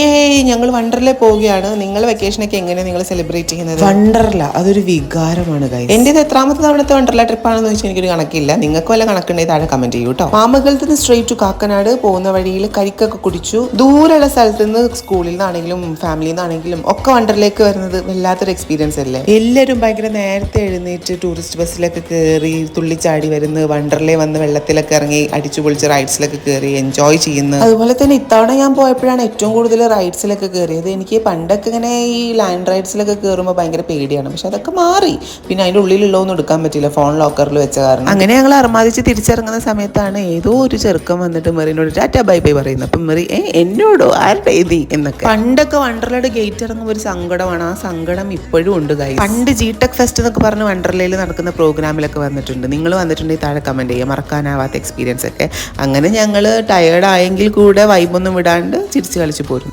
ഏയ് ഞങ്ങൾ വണ്ടറിലെ പോവുകയാണ്. നിങ്ങൾ വെക്കേഷനൊക്കെ എങ്ങനെ നിങ്ങൾ സെലിബ്രേറ്റ് ചെയ്യുന്നത്? വണ്ടർല അതൊരു വികാരമാണ് കൈ എന്റേത് എത്രാമത്തെ തവണത്തെ വണ്ടർല ട്രിപ്പാണെന്ന് വെച്ചാൽ എനിക്കൊരു കണക്കില്ല. നിങ്ങൾക്ക് വല്ല കണക്കുണ്ടെങ്കിൽ താഴെ കമന്റ് ചെയ്യൂ കേട്ടോ മാമംഗലത്ത് നിന്ന് സ്ട്രേറ്റ് ടു കാക്കനാട് പോകുന്ന വഴിയിൽ കരിക്കൊക്കെ കുടിച്ചു. ദൂരെയുള്ള സ്ഥലത്ത് നിന്ന് സ്കൂളിൽ നിന്നാണെങ്കിലും ഫാമിലിയിൽ നിന്നാണെങ്കിലും ഒക്കെ വണ്ടറിലേക്ക് വരുന്നത് വല്ലാത്തൊരു എക്സ്പീരിയൻസ് അല്ലേ? എല്ലാവരും ഭയങ്കര നേരത്തെ എഴുന്നേറ്റ് ടൂറിസ്റ്റ് ബസ്സിലൊക്കെ കയറി തുള്ളിച്ചാടി വരുന്നു വണ്ടർലേ വന്ന് വെള്ളത്തിലൊക്കെ ഇറങ്ങി അടിച്ചു പൊളിച്ച് റൈഡ്സിലൊക്കെ കയറി എൻജോയ് ചെയ്യുന്നു. അതുപോലെ തന്നെ ഇത്തവണ ഞാൻ പോയപ്പോഴാണ് ഏറ്റവും കൂടുതൽ റൈഡ്സിലൊക്കെ കയറിയത് എനിക്ക് പണ്ടൊക്കെ ഇങ്ങനെ ഈ ലാൻഡ് റൈഡ്സിലൊക്കെ കയറുമ്പോൾ ഭയങ്കര പേടിയാണ്. പക്ഷെ അതൊക്കെ മാറി. പിന്നെ അതിന്റെ ഉള്ളിലുള്ളതൊന്നും എടുക്കാൻ പറ്റില്ല. ഫോൺ ലോക്കറിൽ വെച്ച കാരണം. അങ്ങനെ ഞങ്ങൾ അർമാദിച്ച് തിരിച്ചിറങ്ങുന്ന സമയത്താണ് ഏതോ ഒരു ചെറുക്കം വന്നിട്ട് മെറിനോട് ടാറ്റ ബൈ ബൈ പറയുന്നത്. അപ്പം മെറി ഏ എന്നോടോ? ആരുടെ എഴുതി എന്നൊക്കെ. പണ്ടൊക്കെ വണ്ടർലയുടെ ഗേറ്റ് ഇറങ്ങുമ്പോൾ ഒരു സങ്കടമാണ്. ആ സങ്കടം ഇപ്പോഴും ഉണ്ട് കൈ പണ്ട് ജി ടെക് ഫെസ്റ്റ് എന്നൊക്കെ പറഞ്ഞ് വണ്ടർലയിൽ നടക്കുന്ന പ്രോഗ്രാമിലൊക്കെ വന്നിട്ടുണ്ട്. നിങ്ങൾ വന്നിട്ടുണ്ടെങ്കിൽ താഴെ കമന്റ് ചെയ്യുക. മറക്കാനാവാത്ത എക്സ്പീരിയൻസ് ഒക്കെ. അങ്ങനെ ഞങ്ങൾ ടയേർഡ് ആയെങ്കിൽ കൂടെ വൈബൊന്നും വിടാണ്ട് ചിരിച്ച് കളിച്ച് പോരും